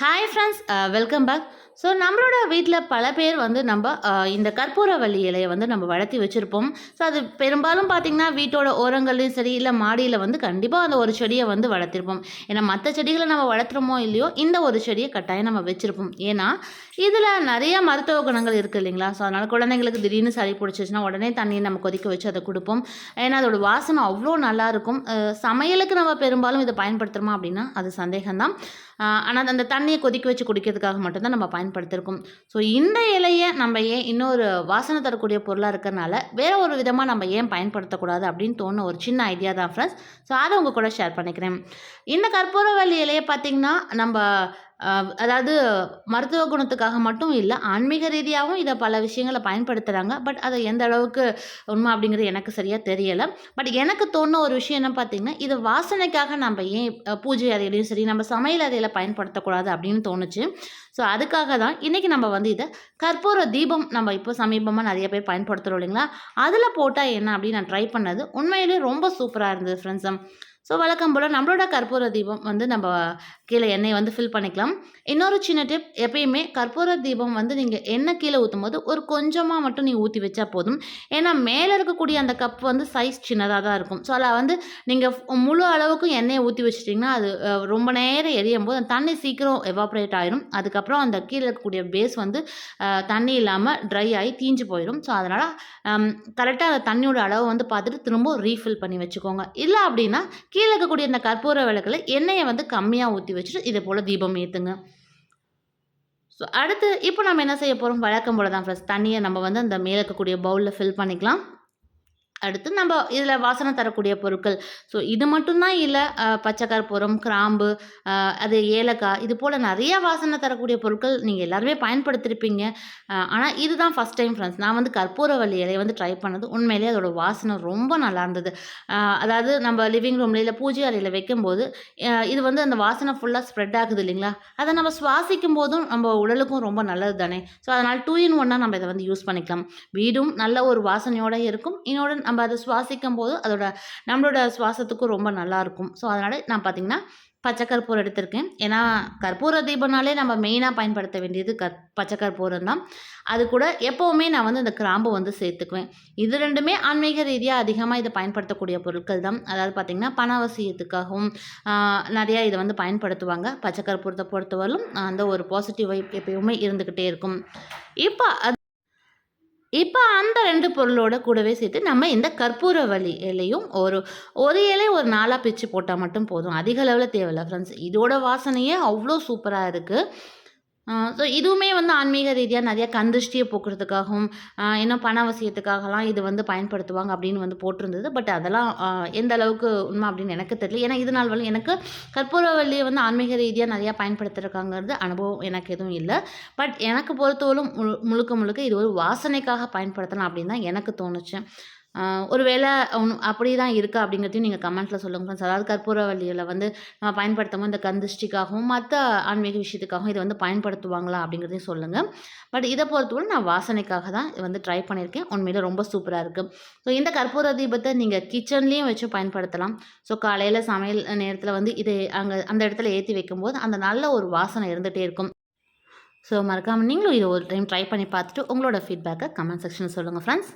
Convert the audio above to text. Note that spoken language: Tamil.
Hi friends welcome back so நம்மளோட வீட்டில் பல பேர் வந்து நம்ம uh, இந்த கற்பூரவள்ளி இலையை வந்து நம்ம வளர்த்தி வச்சுருப்போம். ஸோ அது பெரும்பாலும் பார்த்திங்கன்னா வீட்டோட ஓரங்கள்லையும் சரி இல்லை மாடியில் வந்து கண்டிப்பாக அந்த ஒரு செடியை வந்து வளர்த்திருப்போம். ஏன்னா மற்ற செடிகளை நம்ம வளர்த்துறோமோ இல்லையோ இந்த ஒரு செடியை கட்டாயம் நம்ம வச்சுருப்போம். ஏன்னா இதில் நிறைய மருத்துவ குணங்கள் இருக்குது இல்லைங்களா? ஸோ அதனால் குழந்தைங்களுக்கு திடீர்னு சளி பிடிச்சிச்சுன்னா உடனே தண்ணியை நம்ம கொதிக்க வச்சு அதை கொடுப்போம். ஏன்னா அதோட வாசனை அவ்வளோ நல்லாயிருக்கும் சமையலுக்கு நம்ம பெரும்பாலும் இதை பயன்படுத்துகிறோமா அப்படின்னா அது சந்தேகம்தான். ஆனால் அந்த தண்ணி தண்ணியை கொதிக்க வச்சு குடிக்கிறதுக்காக மட்டும்தான் நம்ம பயன்படுத்தியிருக்கோம் ஸோ இந்த இலையை நம்ம ஏன் இன்னொரு வாசனை தரக்கூடிய பொருளாக இருக்கிறனால வேறு ஒரு விதமாக நம்ம ஏன் பயன்படுத்தக்கூடாது அப்படின்னு தோணும் ஒரு சின்ன ஐடியா தான் ஃப்ரெண்ட்ஸ் ஸோ அதை உங்கள் கூட ஷேர் பண்ணிக்கிறேன். இந்த கற்பூரவள்ளி இலையை பார்த்திங்கன்னா நம்ம அதாவது மருத்துவ குணத்துக்காக மட்டும் இல்லை ஆன்மீக ரீதியாகவும் இதை பல விஷயங்களை பயன்படுத்துகிறாங்க பட் அதை எந்த அளவுக்கு உண்மை அப்படிங்கிறது எனக்கு சரியாக தெரியலை. பட் எனக்கு தோணுன ஒரு விஷயம் என்ன பார்த்தீங்கன்னா இது வாசனைக்காக நம்ம ஏன் பூஜை அறையிலையும் சரி நம்ம சமையல் அறையில் பயன்படுத்தக்கூடாது அப்படின்னு தோணுச்சு. ஸோ அதுக்காக தான் இன்றைக்கி நம்ம வந்து இதை கற்பூர தீபம் நம்ம இப்போ சமீபமாக நிறைய பேர் பயன்படுத்துகிறோம் இல்லைங்களா? அதில் போட்டால் என்ன அப்படின்னு நான் ட்ரை பண்ணது உண்மையிலேயே ரொம்ப சூப்பராக இருந்தது ஃப்ரெண்ட்ஸும் ஸோ வழக்கம் போல் நம்மளோட கற்பூர தீபம் வந்து நம்ம கீழே எண்ணெயை வந்து ஃபில் பண்ணிக்கலாம். இன்னொரு சின்ன டிப் எப்பயுமே கற்பூர தீபம் வந்து நீங்கள் எண்ணெய் கீழே ஊற்றும் போது ஒரு கொஞ்சமாக மட்டும் நீங்கள் ஊற்றி வச்சா போதும். ஏன்னா மேலே இருக்கக்கூடிய அந்த கப் வந்து சைஸ் சின்னதாக தான் இருக்கும். ஸோ அதில் வந்து நீங்கள் முழு அளவுக்கும் எண்ணெயை ஊற்றி வச்சிட்டிங்கன்னா அது ரொம்ப நேரம் எரியும் போது அந்த தண்ணி சீக்கிரம் எவாப்ரேட் ஆயிரும். அதுக்கப்புறம் அந்த கீழே இருக்கக்கூடிய பேஸ் வந்து தண்ணி இல்லாமல் ட்ரை ஆகி தீஞ்சு போயிடும் ஸோ அதனால் கரெக்டாக அந்த தண்ணியோட அளவு வந்து பார்த்துட்டு திரும்ப ரீஃபில் பண்ணி வச்சுக்கோங்க. இல்லை அப்படின்னா கீழே இருக்கக்கூடிய இந்த கற்பூர விளக்கில் எண்ணெயை வந்து கம்மியாக ஊற்றி வச்சுட்டு இதை போல் தீபம் ஏற்றுங்க ஸோ அடுத்து இப்போ நம்ம என்ன செய்ய போகிறோம் வழக்கம் போல தான் ஃப்ரெண்ட்ஸ் தண்ணியை நம்ம வந்து அந்த மேலே இருக்கக்கூடிய பவுலில் ஃபில் பண்ணிக்கலாம். அடுத்து நம்ம இதில் வாசனை தரக்கூடிய பொருட்கள். ஸோ இது மட்டும்தான் இல்லை பச்சை கற்பூரம் கிராம்பு அது ஏலக்காய் இது போல் நிறைய வாசனை தரக்கூடிய பொருட்கள் நீங்கள் எல்லாருமே பயன்படுத்தியிருப்பீங்க ஆனால் இதுதான் ஃபஸ்ட் டைம் ஃப்ரெண்ட்ஸ் நான் வந்து கற்பூரவள்ளி இலையை வந்து ட்ரை பண்ணது. உண்மையிலேயே அதோட வாசனை ரொம்ப நல்லா இருந்தது. அதாவது நம்ம லிவிங் ரூம்ல இல்லை பூஜை அறையில் வைக்கும்போது இது வந்து அந்த வாசனை ஃபுல்லாக ஸ்ப்ரெட் ஆகுது இல்லைங்களா? அதை நம்ம சுவாசிக்கும் போதும் நம்ம உடலுக்கும் ரொம்ப நல்லது தானே ஸோ அதனால் டூ இன் ஒன்னாக நம்ம இதை வந்து யூஸ் பண்ணிக்கலாம். வீடும் நல்ல ஒரு வாசனையோடு இருக்கும். இன்னொரு நம்ம அதை சுவாசிக்கும் போது அதோட நம்மளோட சுவாசத்துக்கும் ரொம்ப நல்லாயிருக்கும் ஸோ அதனால் நான் பார்த்தீங்கன்னா பச்சை கற்பூரம் எடுத்திருக்கேன். ஏன்னா கற்பூர தீபம்னாலே நம்ம மெயினாக பயன்படுத்த வேண்டியது கற் பச்சை கற்பூரம் தான். அது கூட எப்போவுமே நான் வந்து இந்த கிராம்பு வந்து சேர்த்துக்குவேன். இது ரெண்டுமே ஆன்மீக ரீதியாக அதிகமாக இதை பயன்படுத்தக்கூடிய பொருட்கள் தான். அதாவது பார்த்திங்கன்னா பணவசியத்துக்காகவும் நிறையா இதை வந்து பயன்படுத்துவாங்க. பச்சை கற்பூரத்தை பொறுத்தவரையிலும் அந்த ஒரு பாசிட்டிவ் வைப் எப்பயுமே இருந்துக்கிட்டே இருக்கும். இப்போ அது இப்போ அந்த ரெண்டு பொருளோட கூடவே சேர்த்து நம்ம இந்த கற்பூரவள்ளி இலையும் ஒரு ஒரு இலை ஒரு நாலாக பிச்சு போட்டால் மட்டும் போதும். அதிக அளவில் தேவையில்ல ஃப்ரெண்ட்ஸ் இதோட வாசனையே அவ்வளோ சூப்பராக இருக்குது ஸோ இதுவுமே வந்து ஆன்மீக ரீதியாக நிறைய கந்திருஷ்டியை போக்குறதுக்காகவும் இன்னும் பண அவசியத்துக்காகலாம் இது வந்து பயன்படுத்துவாங்க அப்படின்னு வந்து போட்டிருந்தது. பட் அதெல்லாம் எந்த அளவுக்கு உண்மை அப்படின்னு எனக்கு தெரியல. ஏன்னா இது நாள் வரை எனக்கு கற்பூரவல்லியை வந்து ஆன்மீக ரீதியாக நிறையா பயன்படுத்திருக்காங்கிறது அனுபவம் எனக்கு எதுவும் இல்லை. பட் எனக்கு பொறுத்தவரையும் முழு முழுக்க முழுக்க இது ஒரு வாசனைக்காக பயன்படுத்தலாம் அப்படின்னு தான் எனக்கு தோணுச்சு. ஒருவேளை அப்படி தான் இருக்கா அப்படிங்கிறதையும் நீங்கள் கமெண்ட்டில் சொல்லுங்க ஃப்ரெண்ட்ஸ் அதாவது கற்பூரவல்லியில் வந்து நம்ம பயன்படுத்தும் இந்த கந்திஷ்டிக்காகவும் மற்ற ஆன்மீக விஷயத்துக்காகவும் இதை வந்து பயன்படுத்துவாங்களா அப்படிங்கிறதையும் சொல்லுங்கள் பட் இதை பொறுத்தவரை நான் வாசனைக்காக தான் இது வந்து ட்ரை பண்ணியிருக்கேன். உண்மையில் ரொம்ப சூப்பராக இருக்குது ஸோ இந்த கற்பூர தீபத்தை நீங்கள் கிச்சன்லேயும் வச்சு பயன்படுத்தலாம். ஸோ காலையில் சமையல் நேரத்தில் வந்து இது அங்கே அந்த இடத்துல ஏற்றி வைக்கும்போது அந்த நல்ல ஒரு வாசனை இருந்துகிட்டே இருக்கும். ஸோ மறக்காமல் நீங்களும் இதை ஒரு டைம் ட்ரை பண்ணி பார்த்துட்டு உங்களோட ஃபீட்பேக்கை கமெண்ட் செக்ஷனில் சொல்லுங்கள் ஃப்ரெண்ட்ஸ்